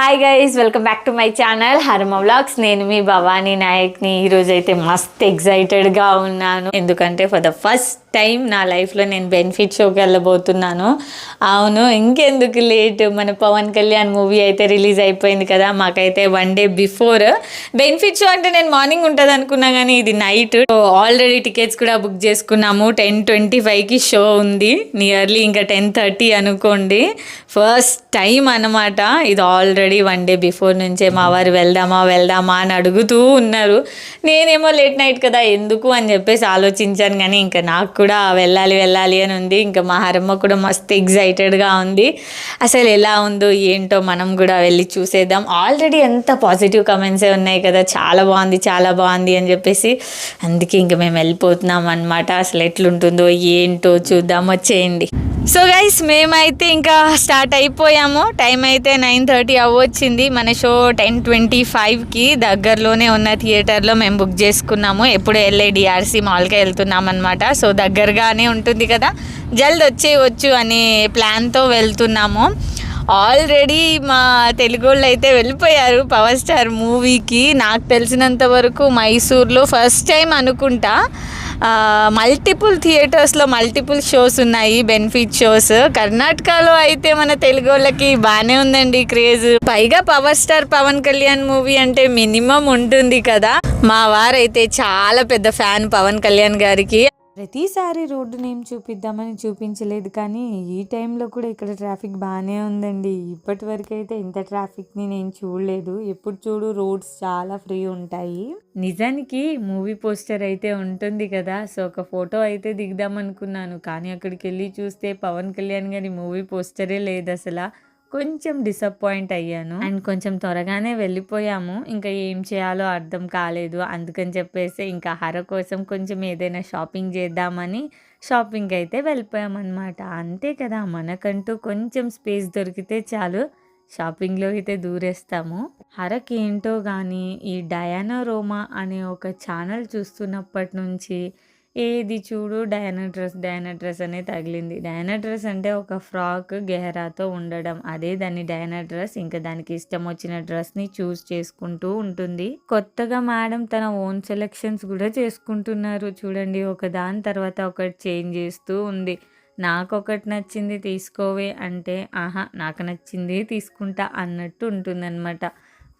Hi guys welcome back to my channel Harma vlogs నేను మీ భవానీ నాయక్ని. ఈరోజు అయితే మస్త్ ఎగ్జైటెడ్గా ఉన్నాను. ఎందుకంటే ఫర్ ద ఫస్ట్ టైం నా లైఫ్లో నేను బెనిఫిట్ షోకి వెళ్ళబోతున్నాను. అవును ఇంకెందుకు లేట్? మన పవన్ కళ్యాణ్ మూవీ అయితే రిలీజ్ అయిపోయింది కదా. మాకైతే one day before. Benefit show అంటే నేను మార్నింగ్ ఉంటుంది అనుకున్నా కానీ ఇది నైట్. ఆల్రెడీ టికెట్స్ కూడా బుక్ చేసుకున్నాము. టెన్ ట్వంటీ ఫైవ్కి షో ఉంది. నియర్లీ ఇంకా టెన్ థర్టీ అనుకోండి. ఫస్ట్ టైం అన్నమాట. ఇది ఆల్రెడీ వన్ డే బిఫోర్ నుంచే మా వారు వెళ్దామా వెళ్దామా అని అడుగుతూ ఉన్నారు. నేనేమో లేట్ నైట్ కదా ఎందుకు అని చెప్పేసి ఆలోచించాను కానీ ఇంకా నాకు కూడా వెళ్ళాలి వెళ్ళాలి అని ఉంది. ఇంకా మా హరమ్మ కూడా మస్తు ఎగ్జైటెడ్గా ఉంది. అసలు ఎలా ఉందో ఏంటో మనం కూడా వెళ్ళి చూసేద్దాం. ఆల్రెడీ ఎంత పాజిటివ్ కమెంట్సే ఉన్నాయి కదా. చాలా బాగుంది చాలా బాగుంది అని చెప్పేసి అందుకే ఇంకా మేము వెళ్ళిపోతున్నాం అనమాట అసలు ఎట్లుంటుందో ఏంటో చూద్దాం. వచ్చేయండి. సో గైస్ మేమైతే ఇంకా స్టార్ట్ అయిపోయాము. టైం అయితే నైన్ థర్టీ అవ్వచ్చింది. మన షో టెన్ ట్వంటీ ఫైవ్కి దగ్గరలోనే ఉన్న థియేటర్లో మేము బుక్ చేసుకున్నాము. ఎప్పుడు వెళ్ళే డిఆర్సీ మాల్కే వెళ్తున్నాం అనమాట సో దగ్గరగానే ఉంటుంది కదా. జల్ది వచ్చేయవచ్చు అనే ప్లాన్తో వెళ్తున్నాము. ఆల్రెడీ మా తెలుగు వాళ్ళు అయితే వెళ్ళిపోయారు. పవర్ స్టార్ మూవీకి నాకు తెలిసినంత వరకు మైసూర్లో ఫస్ట్ టైం అనుకుంటా. మల్టిపుల్ థియేటర్స్లో మల్టిపుల్ షోస్ ఉన్నాయి బెనిఫిట్ షోస్ కర్ణాటకలో అయితే మన తెలుగు వాళ్ళకి బాగానే ఉందండి క్రేజ్ పైగా power star Pawan Kalyan movie అంటే మినిమం ఉంటుంది కదా. మా వారైతే చాలా పెద్ద ఫ్యాన్ పవన్ కళ్యాణ్ గారికి. ప్రతిసారి రోడ్డు నేమ్ చూపిద్దామని చూపించలేదు కానీ ఈ టైంలో కూడా ఇక్కడ ట్రాఫిక్ బాగానే ఉందండి. ఇప్పటి వరకు అయితే ఇంత ట్రాఫిక్ని నేను చూడలేదు. ఎప్పుడు చూడు రోడ్స్ చాలా ఫ్రీ ఉంటాయి. నిజానికి మూవీ పోస్టర్ అయితే ఉంటుంది కదా సో ఒక ఫోటో అయితే దిగుదాం అనుకున్నాను కానీ అక్కడికి వెళ్ళి చూస్తే పవన్ కళ్యాణ్ గారి మూవీ పోస్టరే లేదు అసలు కొంచెం డిసప్పాయింట్ అయ్యాను. అండ్ కొంచెం త్వరగానే వెళ్ళిపోయాము. ఇంకా ఏం చేయాలో అర్థం కాలేదు. అందుకని చెప్పేసి ఇంకా హర కోసం కొంచెం ఏదైనా షాపింగ్ చేద్దామని షాపింగ్ అయితే వెళ్ళిపోయామన్నమాట. అంతే కదా మనకంటూ కొంచెం స్పేస్ దొరికితే చాలు. షాపింగ్లో అయితే దూరేస్తాము. హరకి ఏంటో కానీ ఈ డయానా రోమా అనే ఒక ఛానల్ చూస్తున్నప్పటి నుంచి ఏది చూడు డయానా డ్రెస్ డయానా డ్రెస్ అనే తగిలింది. డయానా డ్రెస్ అంటే ఒక ఫ్రాక్ గెహరాతో ఉండడం. అదే దాన్ని డయానా డ్రెస్ ఇంకా దానికి ఇష్టం వచ్చిన డ్రెస్ని చూస్ చేసుకుంటూ ఉంటుంది. కొత్తగా మేడం తన ఓన్ సెలెక్షన్స్ కూడా చేసుకుంటున్నారు. చూడండి ఒక దాని తర్వాత ఒకటి చేంజ్ చేస్తూ ఉంది. నాకు ఒకటి నచ్చింది తీసుకోవే అంటే ఆహా నాకు నచ్చింది తీసుకుంటా అన్నట్టు ఉంటుందన్నమాట.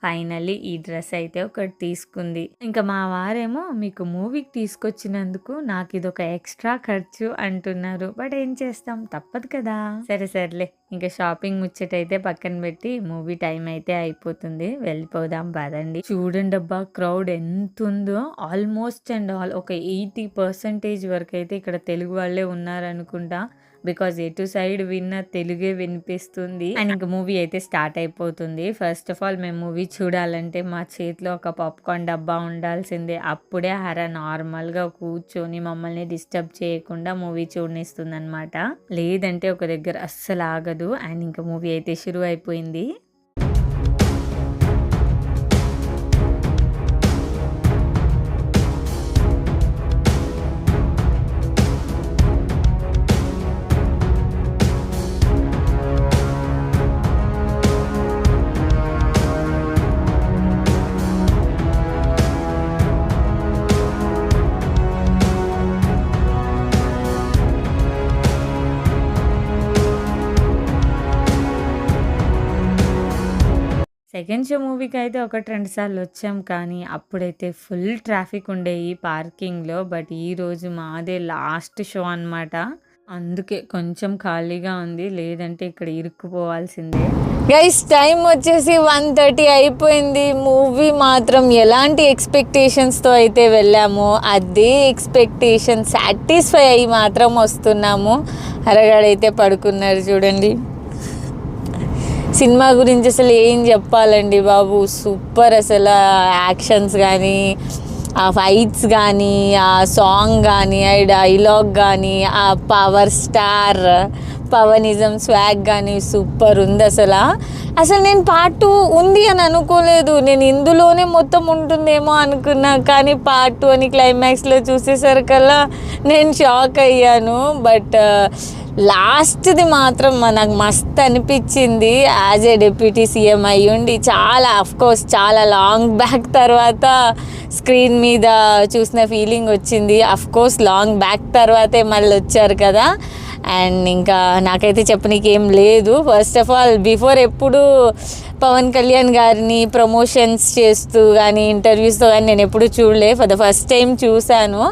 ఫైనల్లీ ఈ డ్రెస్ అయితే ఒకటి తీసుకుంది. ఇంకా మా వారేమో మీకు మూవీకి తీసుకొచ్చినందుకు నాకు ఇది ఒక ఎక్స్ట్రా ఖర్చు అంటున్నారు. బట్ ఏం చేస్తాం? తప్పదు కదా. సరే సర్లే. ఇంకా షాపింగ్ ముచ్చటైతే పక్కన పెట్టి మూవీ టైం అయితే అయిపోతుంది. వెళ్ళిపోదాం పదండి. చూడండి అబ్బా క్రౌడ్ ఎంత ఉందో ఆల్మోస్ట్ అండ్ ఆల్ ఒక ఎయిటీ పర్సెంటేజ్ వరకు అయితే ఇక్కడ తెలుగు వాళ్ళే ఉన్నారనుకుంటా. బికాజ్ ఎటు సైడ్ విన్న తెలుగే వినిపిస్తుంది. అండ్ ఇంక మూవీ అయితే స్టార్ట్ అయిపోతుంది. ఫస్ట్ ఆఫ్ ఆల్ మేము మూవీ చూడాలంటే మా చేతిలో ఒక పాప్కార్న్ డబ్బా ఉండాల్సిందే. అప్పుడే హర నార్మల్గా కూర్చొని మమ్మల్ని డిస్టర్బ్ చేయకుండా మూవీ చూడనిస్తుంది అనమాట లేదంటే ఒక దగ్గర అస్సలు ఆగదు. అండ్ ఇంకా మూవీ అయితే షురు అయిపోయింది సెకండ్ షో మూవీకి అయితే ఒకటి రెండు సార్లు వచ్చాం కానీ అప్పుడైతే ఫుల్ ట్రాఫిక్ ఉండే ఈ పార్కింగ్లో బట్ ఈరోజు మాదే లాస్ట్ షో అన్నమాట. అందుకే కొంచెం ఖాళీగా ఉంది. లేదంటే ఇక్కడ ఇరుక్కుపోవాల్సిందే. గైస్ టైం వచ్చేసి వన్ థర్టీ అయిపోయింది. మూవీ మాత్రం ఎలాంటి ఎక్స్పెక్టేషన్స్తో అయితే వెళ్ళామో అదే ఎక్స్పెక్టేషన్ సాటిస్ఫై అయ్యి మాత్రం వస్తున్నాము. అరగాడైతే పడుకున్నారు చూడండి. సినిమా గురించి అసలు ఏం చెప్పాలండి బాబు? సూపర్ అసలు యాక్షన్స్ కానీ ఆ ఫైట్స్ కానీ ఆ సాంగ్ కానీ ఆ డైలాగ్ కానీ ఆ పవర్ స్టార్ పవనిజం స్వాగ్ కానీ సూపర్ ఉంది అసలు. అసలు నేను పార్ట్ టూ ఉంది అని అనుకోలేదు. నేను ఇందులోనే మొత్తం ఉంటుందేమో అనుకున్నా కానీ పార్ట్ టూ అని క్లైమాక్స్లో చూసేసరికల్లా నేను షాక్ అయ్యాను. బట్ లాస్ట్ది మాత్రం నాకు మస్త్ అనిపించింది యాజ్ ఏ డిప్యూటీ సీఎం అయ్యుండి. చాలా కోర్స్ చాలా లాంగ్ బ్యాక్ తర్వాత స్క్రీన్ మీద చూసిన ఫీలింగ్ వచ్చింది. కోర్స్ లాంగ్ బ్యాక్ తర్వాతే మళ్ళీ వచ్చారు కదా. అండ్ ఇంకా నాకైతే చెప్పనీకి ఏం లేదు. ఫస్ట్ ఆఫ్ ఆల్ బిఫోర్ ఎప్పుడు పవన్ కళ్యాణ్ గారిని ప్రమోషన్స్ చేస్తూ కానీ ఇంటర్వ్యూస్తో కానీ నేను ఎప్పుడు చూడలే. ఫర్ ద ఫస్ట్ టైం చూశాను.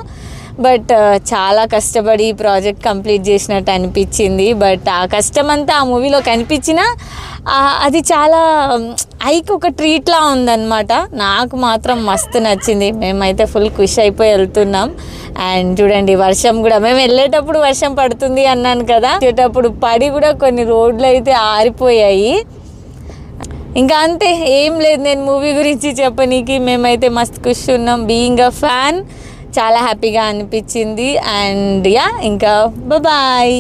బట్ చాలా కష్టపడి ఈ ప్రాజెక్ట్ కంప్లీట్ చేసినట్టు అనిపించింది. బట్ ఆ కష్టం అంతా ఆ మూవీలో కనిపించిన అది చాలా ఐకి ఒక ట్రీట్లా ఉందన్నమాట. నాకు మాత్రం మస్తు నచ్చింది. మేమైతే ఫుల్ ఖుషి అయిపోయి వెళ్తున్నాం. అండ్ చూడండి వర్షం కూడా మేము వెళ్ళేటప్పుడు వర్షం పడుతుంది అన్నాను కదా. వచ్చేటప్పుడు పడి కూడా కొన్ని రోడ్లు అయితే ఆరిపోయాయి. ఇంకా అంతే ఏం లేదు. నేను మూవీ గురించి చెప్పనీకి మేమైతే మస్తు ఖుషి ఉన్నాం. బీయింగ్ అ ఫ్యాన్ చాలా హ్యాపీగా అనిపించింది. అండ్ యా ఇంకా బాయ్